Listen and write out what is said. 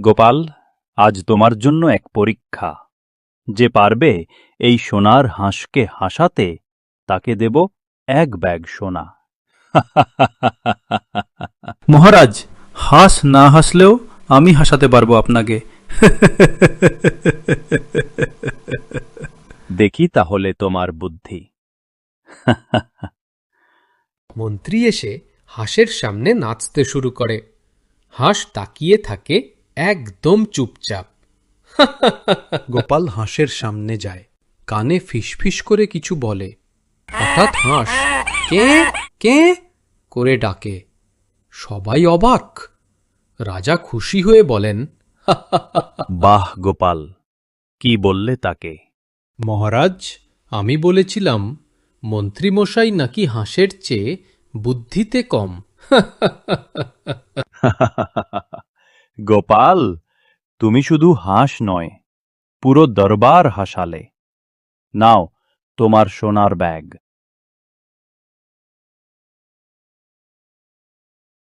গোপাল আজ তোমার জন্য এক পরীক্ষা। যে পারবে এই সোনার হাঁসকে হাসাতে তাকে দেব এক ব্যাগ সোনা। মহারাজ হাস না হাসলেও আমি হাসাতে পারব আপনাকে। দেখি তাহলে তোমার বুদ্ধি। মন্ত্রী এসে হাঁসের সামনে নাচতে শুরু করে। হাঁস তাকিয়ে থাকে একদম চুপচাপ। গোপাল হাঁসের সামনে যায়। কানে ফিসফিস করে কিছু বলে। হঠাৎ হাঁস কে? কে? করে ডাকে। সবাই অবাক। রাজা খুশি হয়ে বলেন বাহ গোপাল কি বললে তাকে? মহারাজ আমি বলেছিলাম মন্ত্রীমশাই নাকি হাঁসের চেয়ে বুদ্ধিতে কম। গোপাল তুমি শুধু হাঁস নয় পুরো দরবার হাসালে। নাও তোমার সোনার ব্যাগ।